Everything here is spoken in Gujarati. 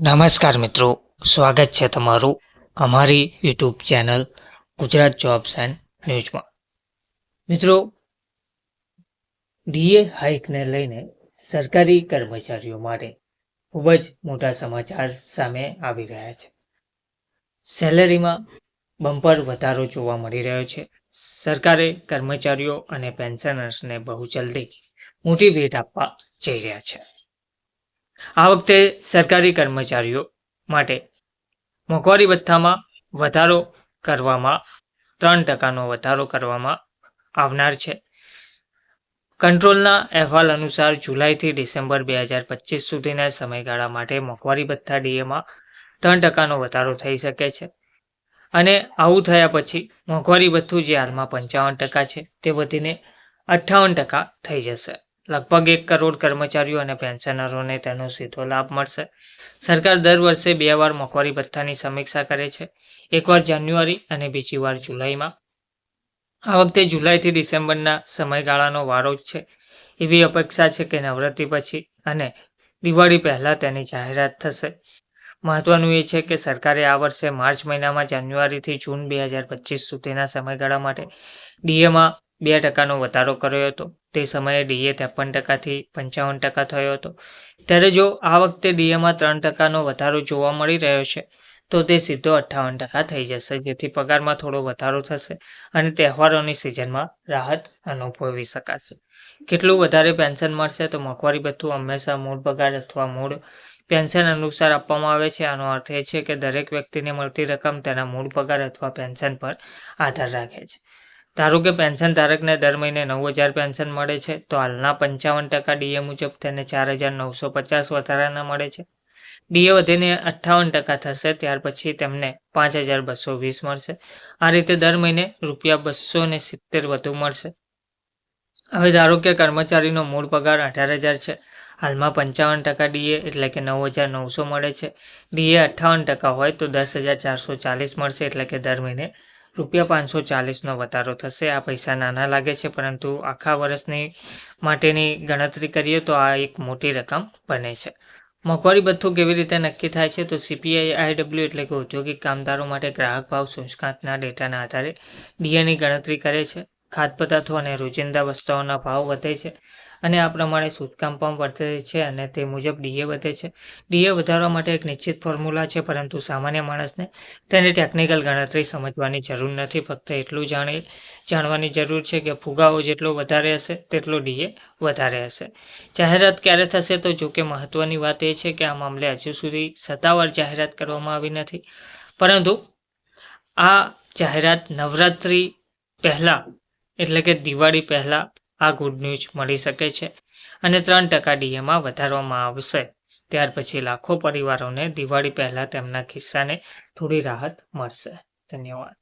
નમસ્કાર મિત્રો, સ્વાગત છે તમારું અમારી YouTube channel Gujarat jobs and ન્યૂઝમાં. મિત્રો, ડીએ હાઇકને લઈને સરકારી કર્મચારીઓ માટે ખૂબ જ મોટા સમાચાર સામે આવી રહ્યા છે. સેલેરીમાં બમ્પર વધારો જોવા મળી રહ્યો છે. સરકારે કર્મચારીઓ અને પેન્શનર્સને બહુ જલ્દી મોટી ભેટ આપવા જઈ રહ્યા છે. આ વખતે સરકારી કર્મચારીઓ માટે મોંઘવારી ભથ્થામાં વધારો કરવામાં, ત્રણ ટકાનો વધારો કરવામાં આવનાર છે. કંટ્રોલના અહેવાલ અનુસાર જુલાઈથી ડિસેમ્બર બે હજાર પચીસ સુધીના સમયગાળા માટે મોંઘવારી ભથ્થા ડીએમાં ત્રણ ટકાનો વધારો થઈ શકે છે. અને આવું થયા પછી મોંઘવારી ભથ્થું જે હાલમાં પંચાવન ટકા છે, તે વધીને અઠ્ઠાવન ટકા થઈ જશે. લગભગ એક કરોડ કર્મચારીઓ અને પેન્શનરોને તેનો સીધો લાભ મળશે. સરકાર દર વર્ષે બે વાર મોંઘવારી ભથ્થાની સમીક્ષા કરે છે. એકવાર જાન્યુઆરી અને બીજી વાર જુલાઈમાં. આ વખતે જુલાઈથી ડિસેમ્બરના સમયગાળાનો વારો જ છે. એવી અપેક્ષા છે કે નવરાત્રી પછી અને દિવાળી પહેલાં તેની જાહેરાત થશે. મહત્વનું એ છે કે સરકારે આ વર્ષે માર્ચ મહિનામાં જાન્યુઆરીથી જૂન બે હજાર પચીસ સુધીના સમયગાળા માટે ડીએમાં બે ટકાનો વધારો કર્યો હતો. તે સમયે ડીએ ત્રેપન ટકાથી પંચાવન ટકા થયો હતો. ત્યારે જો આ વખતે ડીએમાં ત્રણ ટકાનો વધારો જોવા મળી રહ્યો છે, તો તે સીધો અઠ્ઠાવન ટકા થઈ જશે, જેથી પગારમાં થોડો વધારો થશે અને તહેવારોની સિઝનમાં રાહત અનુભવી શકાશે. કેટલું વધારે પેન્શન મળશે તો મોંઘવારી ભથ્થું હંમેશા મૂળ પગાર અથવા મૂળ પેન્શન અનુસાર આપવામાં આવે છે. આનો અર્થ એ છે કે દરેક વ્યક્તિને મળતી રકમ તેના મૂળ પગાર અથવા પેન્શન પર આધાર રાખે છે. ધારો કે પેન્શન ધારકને દર મહિને નવ હજાર પેન્શન મળે છે, તો હાલના પંચાવન ટકા ડીએ મુજબ તેને ચાર હજાર નવસો પચાસ વધારાના મળે છે. ડીએ વધીને અઠ્ઠાવન ટકા થશે, ત્યાર પછી તેમને પાંચ હજાર બસો વીસ મળશે. આ રીતે દર મહિને રૂપિયા બસો ને સિત્તેર વધુ મળશે. હવે ધારો કે કર્મચારીનો મૂળ પગાર અઢાર હજાર છે, હાલમાં પંચાવન ટકા ડીએ એટલે કે નવ હજાર નવસો મળે છે. ડીએ અઠ્ઠાવન ટકા હોય તો દસ હજાર ચારસો ચાલીસ મળશે એટલે કે દર મહિને રૂપિયા પાંચસો ચાલીસનો વધારો થશે. આ પૈસા નાના લાગે છે, પરંતુ આખા વર્ષની માટેની ગણતરી કરીએ તો આ એક મોટી રકમ બને છે. મોંઘવારી ભથ્થું કેવી રીતે નક્કી થાય છે? તો સીપીઆઈ આઈડબ્લ્યુ એટલે કે ઔદ્યોગિક કામદારો માટે ગ્રાહક ભાવ સૂચકાંકના ડેટાના આધારે ડીએની ગણતરી કરે છે. ખાદ્ય પદાર્થો અને રોજિંદા વસ્તુઓના ભાવ વધે છે. અને આ પ્રમાણે સૂચકાંક પણ વધે છે અને તે મુજબ ડીએ વધે છે. ડીએ વધારવા માટે એક નિશ્ચિત ફોર્મ્યુલા છે, પરંતુ સામાન્ય માણસને તેની ટેકનિકલ ગણતરી સમજવાની જરૂર નથી. ફક્ત એટલું જાણી, જાણવાની જરૂર છે કે ફુગાવો જેટલો વધારે હશે, તેટલો ડીએ વધારે હશે. જાહેરાત ક્યારે થશે? તો જોકે મહત્વની વાત એ છે કે આ મામલે હજુ સુધી સત્તાવાર જાહેરાત કરવામાં આવી નથી. પરંતુ આ જાહેરાત નવરાત્રિ પહેલાં, એટલે કે દિવાળી પહેલાં આ ગુડ ન્યૂઝ મળી શકે છે અને ત્રણ ટકા ડીએમાં વધારવામાં આવશે. ત્યાર પછી લાખો પરિવારોને દિવાળી પહેલાં તેમના ખિસ્સાને થોડી રાહત મળશે. ધન્યવાદ.